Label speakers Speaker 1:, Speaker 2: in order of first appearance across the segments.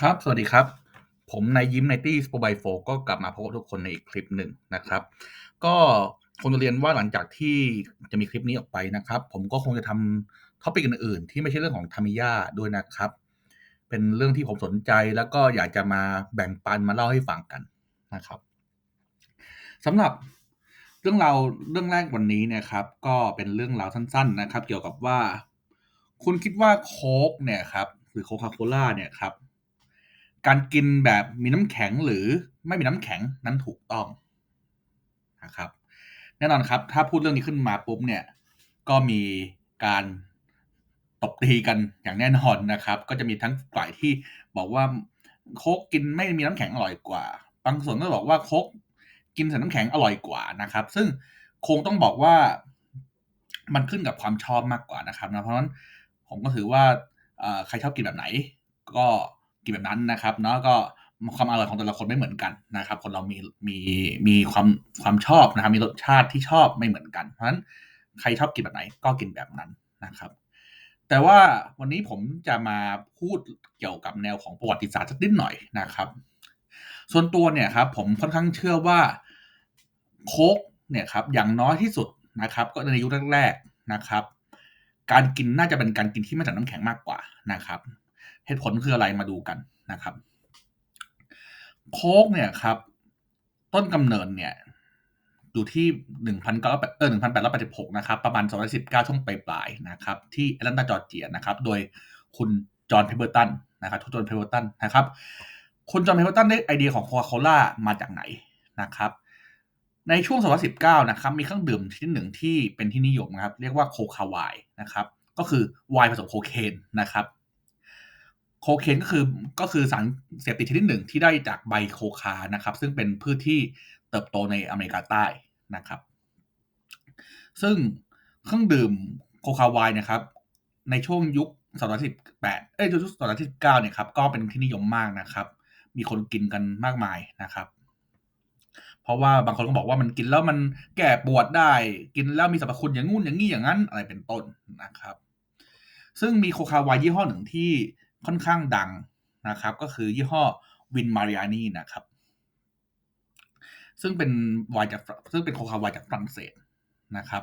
Speaker 1: ครับ สวัสดีครับ ผมนายยิ้มในตี้สโปบายโฟก็กลับมาพบกับทุกคนในอีกคลิปหนึ่งนะครับ ก็คงจะเรียนว่าหลังจากที่จะมีคลิปนี้ออกไปนะครับ ผมก็คงจะทำท็อปิกอื่นๆ ที่ไม่ใช่เรื่องของทามิยาด้วยนะครับ เป็นเรื่องที่ผมสนใจแล้วก็อยากจะมาแบ่งปันมาเล่าให้ฟังกันนะครับสำหรับเรื่องราวเรื่องแรกวันนี้นี่ยครับ ก็เป็นเรื่องราวสั้น ๆนะครับ เกี่ยวกับว่า คุณคิดว่าโค้กเนี่ยครับหรือโคคาโคล่าเนี่ยครับ การกินแบบมีน้ำแข็งหรือไม่มีน้ำแข็งนั้นถูกต้องนะครับ แน่นอนครับ ถ้าพูดเรื่องนี้ขึ้นมาปุ๊บเนี่ยก็มีการตบตีกันอย่างแน่นอนนะครับ ก็จะมีทั้งฝ่ายที่บอกว่าโคกกินไม่มีน้ำแข็งอร่อยกว่า บางส่วนก็บอกว่าโคกกินใส่น้ำแข็งอร่อยกว่านะครับ ซึ่งคงต้องบอกว่ามันขึ้นกับความชอบมากกว่านะครับนะเพราะฉะนั้นผมก็ถือว่าใครชอบกินแบบไหน ก็ กินแบบนั้นนะครับเนาะก็ความอร่อยของแต่ละคนไม่เหมือนกันนะครับ คนเรามีมีมีความความชอบนะครับมีรสชาติที่ชอบไม่เหมือนกัน เพราะฉะนั้นใครชอบกินแบบไหนก็กินแบบนั้นนะครับ แต่ว่าวันนี้ผมจะมาพูดเกี่ยวกับแนวของประวัติศาสตร์สักนิดหน่อยนะครับ ส่วนตัวเนี่ยครับผมค่อนข้างเชื่อว่าโค้กเนี่ยครับอย่างน้อยที่สุดนะครับ ก็ในยุคแรกๆนะครับ การกินน่าจะเป็นการกินที่มาจากน้ำแข็งมากกว่านะครับ เหตุผลคืออะไรมาดูกันนะครับ โค้กเนี่ยครับ ต้นกำเนิดเนี่ยอยู่ที่หนึ่งพันเก้าเออหนึ่งพันแปดร้อยแปดสิบหกนะครับ ประมาณสองร้อยสิบเก้าช่วงปลายๆนะครับ ที่แอตแลนตาจอร์เจียนะครับ โดยคุณจอห์นเพเบอร์ตันนะครับทุกจอห์นเพเบอร์ตันนะครับ คุณจอห์นเพเบอร์ตันได้ไอเดียของโคคาโคล่ามาจากไหนนะครับ ในช่วงศตวรรษที่19นะครับ มีเครื่องดื่มชนิดหนึ่งที่เป็นที่นิยมนะครับ เรียกว่าโคคาวายนะครับ ก็คือไวน์ผสมโคเคนนะครับ โคเคนก็คือก็คือสารเสพติดชนิดหนึ่งที่ได้จากใบโคคานะครับ ซึ่งเป็นพืชที่เติบโตในอเมริกาใต้นะครับ ซึ่งเครื่องดื่มโคคาไวายนะครับ ในช่วงยุคศตวรรษที่แปดเอ้ยยุคศตวรรษที่เก้าเนี่ยครับก็เป็นที่นิยมมากนะครับ มีคนกินกันมากมายนะครับ เพราะว่าบางคนก็บอกว่ามันกินแล้วมันแก้ปวดได้ กินแล้วมีสรรพคุณอย่างงู้นอย่างนี้อย่างนั้นอะไรเป็นต้นนะครับ ซึ่งมีโคคาไวายยี่ห้อหนึ่งที่ ค่อนข้างดังนะครับ ก็คือยี่ห้อวินมาริอานีนะครับ ซึ่งเป็นวายจากซึ่งเป็นโคคาวายจากฝรั่งเศสนะครับ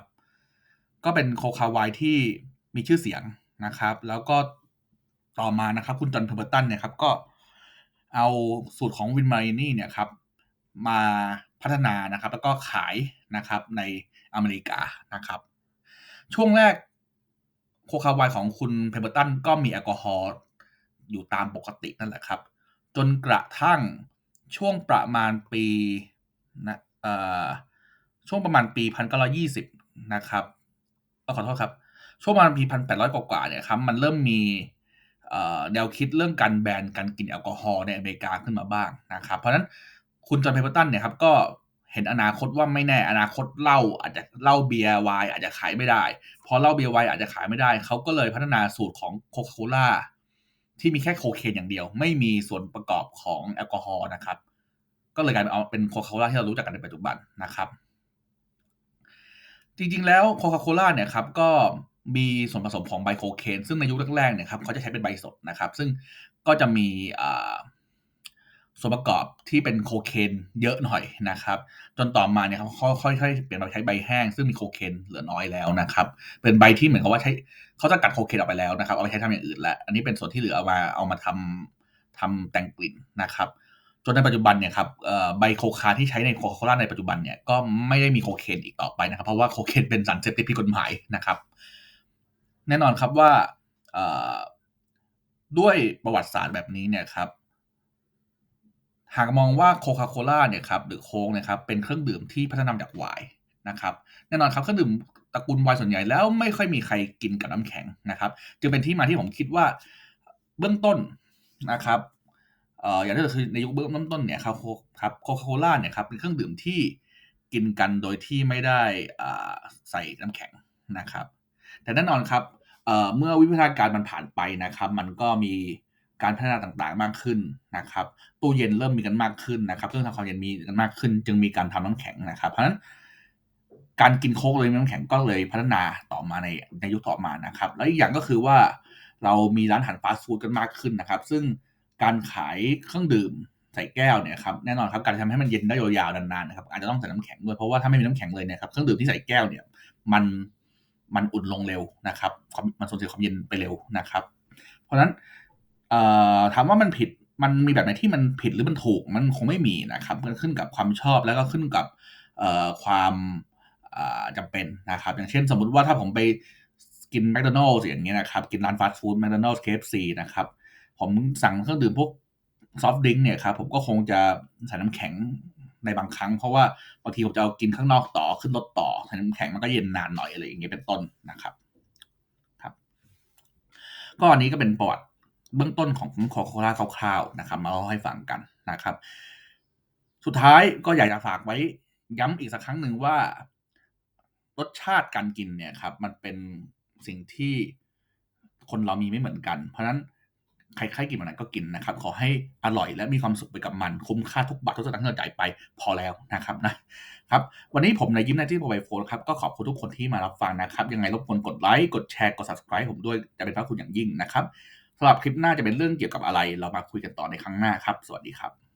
Speaker 1: ก็เป็นโคคาวายที่มีชื่อเสียงนะครับ แล้วก็ต่อมานะครับ คุณจอห์นเพอร์ตันเนี่ยครับก็เอาสูตรของวินมารินีเนี่ยครับมาพัฒนานะครับ แล้วก็ขายนะครับในอเมริกานะครับ ช่วงแรกโคคาวายของคุณเพเบอร์ตันก็มีแอลกอฮอล์ อยู่ตามปกตินั่นแหละครับ จนกระทั่งช่วงประมาณปีนะเอ่อช่วงประมาณปีพันเก้าร้อยี่สิบนะครับขอโทษครับ ช่วงประมาณปีพันแปดร้อยกว่าเนี่ยครับมันเริ่มมีแนวคิดเรื่องการแบนการกินแอลกอฮอล์ในอเมริกาขึ้นมาบ้างนะครับ เพราะฉะนั้นคุณจอห์นเพเปอร์ตันเนี่ยครับก็เห็นอนาคตว่าไม่แน่อนาคตเหล้าอาจจะเหล้าเบียร์ไวน์อาจจะขายไม่ได้ พอเหล้าเบียร์ไวน์อาจจะขายไม่ได้ เขาก็เลยพัฒนาสูตรของโคคาโคล่า ที่มีแค่โคเคนอย่างเดียว ไม่มีส่วนประกอบของแอลกอฮอล์นะครับ ก็เลยกลายเป็นเอาเป็นโคคาโคล่าที่เรารู้จักกันในปัจจุบันนะครับ จริงๆแล้วโคคาโคล่าเนี่ยครับก็มีส่วนผสมของไบโคเคน ซึ่งในยุคแรกๆเนี่ยครับเขาจะใช้เป็นใบสดนะครับ ซึ่งก็จะมีอ่า ส่วนประกอบที่เป็นโคเคนเยอะหน่อยนะครับ จนต่อมาเนี่ยเขาค่อยๆเปลี่ยนมาใช้ใบแห้งซึ่งมีโคเคนเหลือน้อยแล้วนะครับ เป็นใบที่เหมือนกับว่าใช้เขาจะกัดโคเคนออกไปแล้วนะครับ เอาไปใช้ทำอย่างอื่นแล้วอันนี้เป็นส่วนที่เหลือเอามาเอามาทำทำแต่งกลิ่นนะครับ จนในปัจจุบันเนี่ยครับใบโคคาที่ใช้ในโคคาโคล่าในปัจจุบันเนี่ยก็ไม่ได้มีโคเคนอีกต่อไปนะครับ เพราะว่าโคเคนเป็นสารเสพติดผิดกฎหมายนะครับ แน่นอนครับว่าด้วยประวัติศาสตร์แบบนี้เนี่ยครับ หากมองว่าโคคาโคล่าเนี่ยครับหรือโค้กเนี่ยครับเป็นเครื่องดื่มที่พัฒนาจากไวน์นะครับแน่นอนครับเครื่องดื่มตระกูลไวน์ส่วนใหญ่แล้วไม่ค่อยมีใครกินกับน้ำแข็งนะครับจึงเป็นที่มาที่ผมคิดว่าเบื้องต้นนะครับเอ่ออย่างที่คือในยุคเบื้องต้นเนี่ยครับครับโคคาโคล่าเนี่ยครับเป็นเครื่องดื่มที่กินกันโดยที่ไม่ได้อ่าใส่น้ำแข็งนะครับ แต่แน่นอนครับเอ่อเมื่อวิวัฒนาการมันผ่านไปนะครับ มันก็มี การพัฒนาต่างๆ มากขึ้นนะครับตู้เย็นเริ่มมีกันมากขึ้นนะครับเครื่องทำความเย็นมีกันมากขึ้น จึงมีการทำน้ำแข็งนะครับ เพราะฉะนั้นการกินโค้กเลยน้ำแข็งก็เลยพัฒนาต่อมาในในยุคต่อมานะครับ แล้วอีกอย่างก็คือว่าเรามีร้านอาหารฟาสต์ฟู้ดกันมากขึ้นนะครับ ซึ่งการขายเครื่องดื่มใส่แก้วเนี่ยครับแน่นอนครับการทำให้มันเย็นได้ยาวๆนานๆนะครับอาจจะต้องใส่น้ำแข็งด้วยเพราะว่าถ้าไม่มีน้ำแข็งเลยเนี่ยครับเครื่องดื่มที่ใส่แก้วเนี่ยมันมันอุ่นลงเร็วนะครับมมันสูญเสียความเย็นไปเร็วนะครับ เพราะฉะนั้น ถามว่ามันผิดมันมีแบบไหนที่มันผิดหรือมันถูกมันคงไม่มีนะครับมันขึ้นกับความชอบแล้วก็ขึ้นกับความจำเป็นนะครับ อย่างเช่นสมมุติว่าถ้าผมไปกินแมคโดนัลล์อย่างเงี้ยนะครับ กินร้านฟาสต์ฟู้ดแมคโดนัลล์เคฟซีนะครับ ผมสั่งเครื่องดื่มพวกซอฟต์ดิงเนี่ยครับผมก็คงจะใส่น้ำแข็งในบางครั้ง เพราะว่าบางทีผมจะเอากินข้างนอกต่อขึ้นรถต่อใส่น้ำแข็งมันก็เย็นนานหน่อยอะไรอย่างเงี้ยเป็นต้นนะครับครับ ก็อันนี้ก็เป็นประวัติ เบื้องต้นของโคโคล่าคร่าวๆนะครับ มาเล่าให้ฟังกันนะครับ สุดท้ายก็อยากจะฝากไว้ย้ำอีกสักครั้งหนึ่งว่ารสชาติการกินเนี่ยครับ มันเป็นสิ่งที่คนเรามีไม่เหมือนกัน เพราะฉะนั้นใครๆกินมันก็กินนะครับ ขอให้อร่อยและมีความสุขไปกับมัน คุ้มค่าทุกบาททุกสตางค์ที่เราจ่ายไปพอแล้วนะครับนะครับ วันนี้ผมในยิ้มในที่โปรไบโฟนครับก็ขอบคุณทุกคนที่มารับฟังนะครับ ยังไงรบกวนกดไลค์กดแชร์กด subscribe ผมด้วยจะเป็นพระคุณอย่างยิ่งนะครับ สำหรับคลิปหน้าจะเป็นเรื่องเกี่ยวกับอะไร เรามาคุยกันต่อในครั้งหน้าครับ สวัสดีครับ